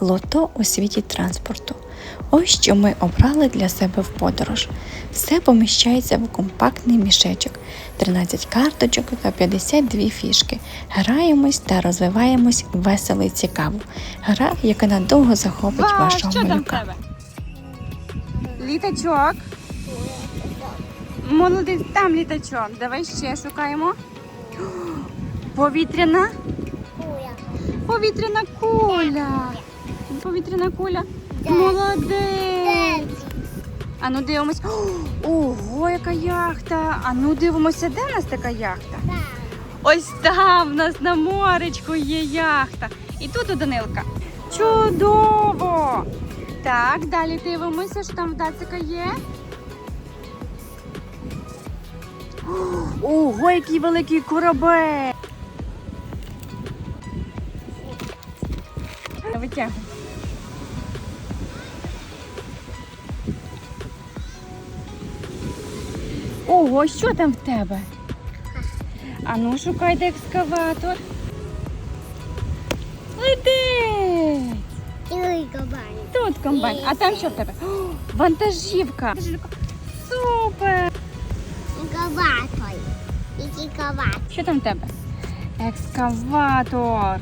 лото у світі транспорту. Ось що ми обрали для себе в подорож. Все поміщається в компактний мішечок, 13 карточок та 52 фішки. Граємось та розвиваємось весело і цікаво. Гра, яка надовго захопить Ва, вашого що там в малюка. тебе? Літачок. Молодець, там літачок. Давай ще шукаємо. Повітряна. Повітряна куля. Повітряна куля. Молодець. А ну дивимось. Ого, яка яхта. А ну дивимося, де в нас така яхта? Ось там в нас на моречку є яхта. І тут у Данилка. Чудово! Так, далі дивимося, що там в Дацика є. Ого, який великий корабель! Витягуй. Ого, що там в тебе? А ну шукайте екскаватор. Летить! Тут комбайн. А там що в тебе? О, вантажівка. Супер! Інкаватор. Інкаватор. Що там в тебе? Екскаватор.